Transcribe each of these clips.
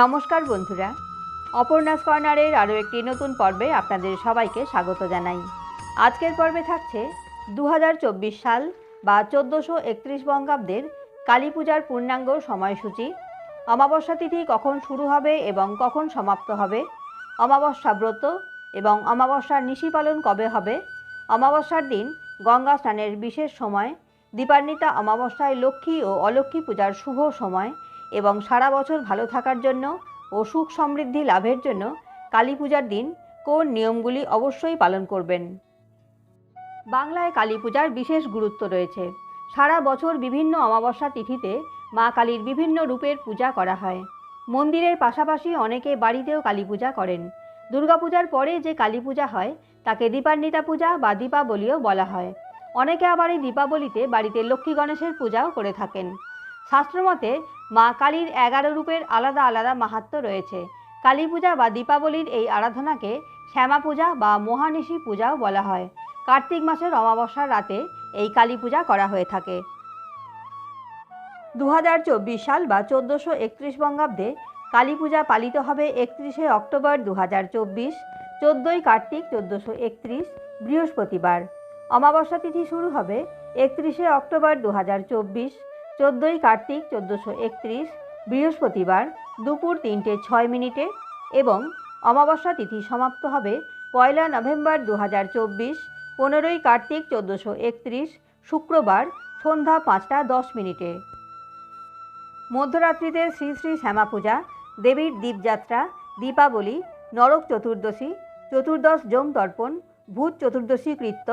নমস্কার বন্ধুরা। অপর্ণাস কর্নারের আরও একটি নতুন পর্বে আপনাদের সবাইকে স্বাগত জানাই। আজকের পর্বে থাকছে দু হাজার চব্বিশ সাল বা চোদ্দোশো একত্রিশ বঙ্গাব্দের কালী পূজার পূর্ণাঙ্গ সময়সূচি। অমাবস্যা তিথি কখন শুরু হবে এবং কখন সমাপ্ত হবে? অমাবস্যা ব্রত এবং অমাবস্যার নিশি পালন কবে হবে? অমাবস্যার দিন গঙ্গা স্নানের বিশেষ সময়। দীপান্বিতা অমাবস্যায় লক্ষ্মী ও অলক্ষ্মী পূজার শুভ সময়। এবং সারা বছর ভালো থাকার জন্য ও সুখ সমৃদ্ধি লাভের জন্য কালী পূজার দিন কোন নিয়মগুলি অবশ্যই পালন করবেন। বাংলায় কালী পূজার বিশেষ গুরুত্ব রয়েছে। সারা বছর বিভিন্ন অমাবস্যা তিথিতে মা কালীর বিভিন্ন রূপের পূজা করা হয়। মন্দিরের পাশাপাশি অনেকে বাড়িতেও কালী পূজা করেন। দুর্গাপূজার পরে যে কালী পূজা হয়, তাকে দীপান্বিতা পূজা বা দীপাবলিও বলা হয়। অনেকে আবার এই দীপাবলিতে বাড়িতে লক্ষ্মী গণেশের পূজাও করে থাকেন। শাস্ত্রমতে মা কালীর এগারো রূপের আলাদা আলাদা মাহাত্ম্য রয়েছে। কালী পূজা বা দীপাবলির এই আরাধনাকে শ্যামা পূজা বা মহানিশি পূজাও বলা হয়। কার্তিক মাসের অমাবস্যার রাতে এই কালী পূজা করা হয়ে থাকে। দুহাজার চব্বিশ সাল বা চোদ্দোশো একত্রিশ বঙ্গাব্দে কালী পূজা পালিত হবে একত্রিশে অক্টোবর দু হাজার চব্বিশ, চোদ্দোই কার্তিক চোদ্দোশো একত্রিশ, বৃহস্পতিবার। অমাবস্যা তিথি শুরু হবে একত্রিশে অক্টোবর দু হাজার চব্বিশ চোদ্দোই কার্তিক চোদ্দোশো একত্রিশ, বৃহস্পতিবার দুপুর তিনটে ছয় মিনিটে এবং অমাবস্যা তিথি সমাপ্ত হবে পয়লা নভেম্বর দু হাজার চব্বিশ, পনেরোই কার্তিক চোদ্দোশো একত্রিশ, শুক্রবার সন্ধ্যা পাঁচটা দশ মিনিটে। মধ্যরাত্রিতে শ্রী শ্রী শ্যামা পূজা দেবীর দীপযাত্রা, দীপাবলি, নরক চতুর্দশী, চতুর্দশ যম তর্পণ ভূত চতুর্দশী কৃত্য,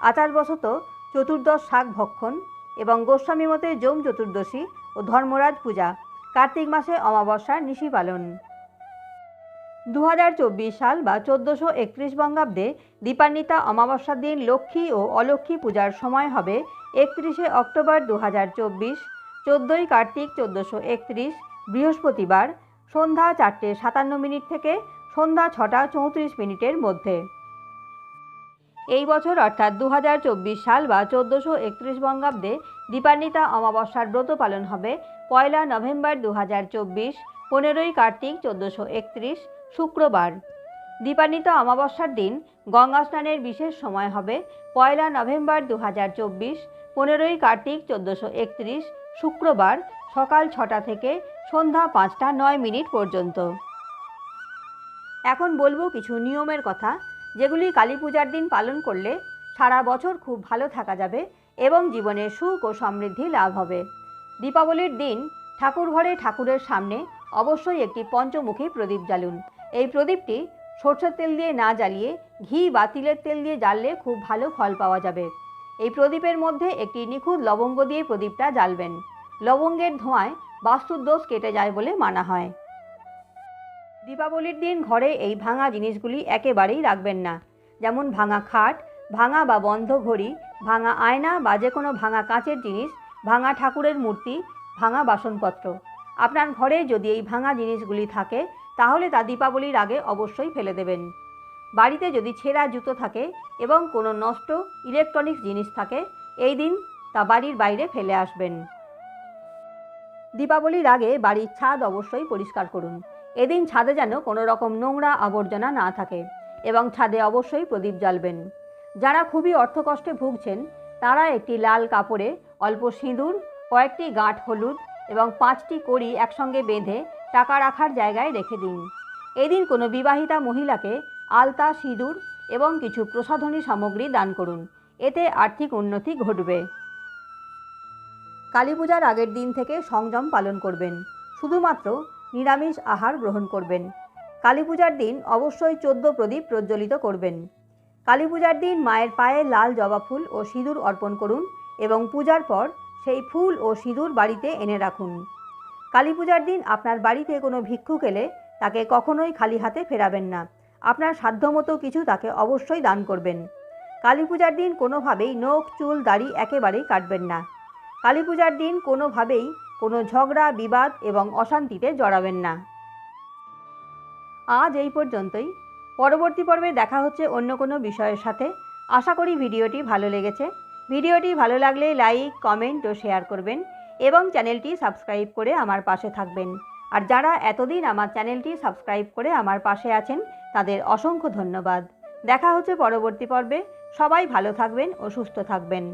আচারবশত চতুর্দশ শাক ভক্ষণ এবং গোস্বামী মতে যম চতুর্দশী ও ধর্মরাজ পূজা, কার্তিক মাসে অমাবস্যার নিশি পালন। দু হাজার চব্বিশ সাল বা চোদ্দোশো একত্রিশ বঙ্গাব্দে দীপান্বিতা অমাবস্যার দিন লক্ষ্মী ও অলক্ষ্মী পূজার সময় হবে একত্রিশে অক্টোবর দু হাজার চব্বিশ, চোদ্দোই কার্তিক চোদ্দোশো একত্রিশ, বৃহস্পতিবার সন্ধ্যা চারটে সাতান্ন মিনিট থেকে সন্ধ্যা ছটা চৌত্রিশ মিনিটের মধ্যে। এই বছর অর্থাৎ দু হাজার চব্বিশ সাল বা চোদ্দোশো একত্রিশ বঙ্গাব্দে দীপান্বিতা অমাবস্যার ব্রত পালন হবে পয়লা নভেম্বর দু হাজার চব্বিশ, পনেরোই কার্তিক চোদ্দোশো একত্রিশ, শুক্রবার। দীপান্বিতা অমাবস্যার দিন গঙ্গা স্নানের বিশেষ সময় হবে পয়লা নভেম্বর দু হাজার চব্বিশ, পনেরোই কার্তিক চোদ্দোশো একত্রিশ, শুক্রবার সকাল ছটা থেকে সন্ধ্যা পাঁচটা নয় মিনিট পর্যন্ত। এখন বলব কিছু নিয়মের কথা, যেগুলি কালী পূজার দিন পালন করলে সারা বছর খুব ভালো থাকা যাবে এবং জীবনে সুখ ও সমৃদ্ধি লাভ হবে। দীপাবলির দিন ঠাকুর ঘরে ঠাকুরের সামনে অবশ্যই একটি পঞ্চমুখী প্রদীপ জ্বালুন। এই প্রদীপটি সরষের তেল দিয়ে না জ্বালিয়ে ঘি বা তিলের তেল দিয়ে জ্বাললে খুব ভালো ফল পাওয়া যাবে। এই প্রদীপের মধ্যে একটি নিখুঁত লবঙ্গ দিয়ে প্রদীপটা জ্বালবেন। লবঙ্গের ধোঁয়ায় বাস্তুর দোষ কেটে যায় বলে মানা হয়। দীপাবলির দিন ঘরে এই ভাঙা জিনিসগুলি একেবারেই রাখবেন না। যেমন ভাঙা খাট ভাঙা বা বন্ধ ঘড়ি, ভাঙা আয়না বা যে কোনো ভাঙা কাঁচের জিনিস, ভাঙা ঠাকুরের মূর্তি, ভাঙা বাসনপত্র। আপনার ঘরে যদি এই ভাঙা জিনিসগুলি থাকে, তাহলে তা দীপাবলির আগে অবশ্যই ফেলে দেবেন। বাড়িতে যদি ছেঁড়া জুতো থাকে এবং কোনো নষ্ট ইলেকট্রনিক্স জিনিস থাকে, এই দিন তা বাড়ির বাইরে ফেলে আসবেন। দীপাবলির আগে বাড়ির ছাদ অবশ্যই পরিষ্কার করুন। এদিন ছাদে যেন কোনো রকম নোংরা আবর্জনা না থাকে এবং ছাদে অবশ্যই প্রদীপ জ্বালবেন। যারা খুবই অর্থকষ্টে ভুগছেন, তারা একটি লাল কাপড়ে অল্প সিঁদুর, কয়েকটি গাঁট হলুদ এবং পাঁচটি কড়ি একসঙ্গে বেঁধে টাকা রাখার জায়গায় রেখে দিন। এদিন কোনো বিবাহিতা মহিলাকে আলতা, সিঁদুর এবং কিছু প্রসাধনী সামগ্রী দান করুন। এতে আর্থিক উন্নতি ঘটবে। কালী পূজার আগের দিন থেকে সংযম পালন করবেন। শুধুমাত্র নিরামিষ আহার গ্রহণ করবেন। কালী পূজার দিন অবশ্যই চোদ্দ প্রদীপ প্রজ্বলিত করবেন। কালী পূজার দিন মায়ের পায়ে লাল জবা ফুল ও সিঁদুর অর্পণ করুন এবং পূজার পর সেই ফুল ও সিঁদুর বাড়িতে এনে রাখুন। কালী পূজার দিন আপনার বাড়িতে কোনো ভিক্ষুক এলে তাকে কখনোই খালি হাতে ফেরাবেন না। আপনার সাধ্যমতো কিছু তাকে অবশ্যই দান করবেন। কালী পূজার দিন কোনোভাবেই নখ, চুল, দাড়ি একেবারেই কাটবেন না। কালী পূজার দিন কোনোভাবেই কোনো ঝগড়া, বিবাদ এবং অশান্তিতে জড়াবেন না। আজ এই পর্যন্তই। পরবর্তী পর্বে দেখা হচ্ছে অন্য কোনো বিষয়ের সাথে। আশা করি ভিডিওটি ভালো লেগেছে। ভিডিওটি ভালো লাগলে লাইক, কমেন্ট ও শেয়ার করবেন এবং চ্যানেলটি সাবস্ক্রাইব করে আমার পাশে থাকবেন। আর যারা এতদিন আমার চ্যানেলটি সাবস্ক্রাইব করে আমার পাশে আছেন, তাদের অসংখ্য ধন্যবাদ। দেখা হচ্ছে পরবর্তী পর্বে। সবাই ভালো থাকবেন ও সুস্থ থাকবেন।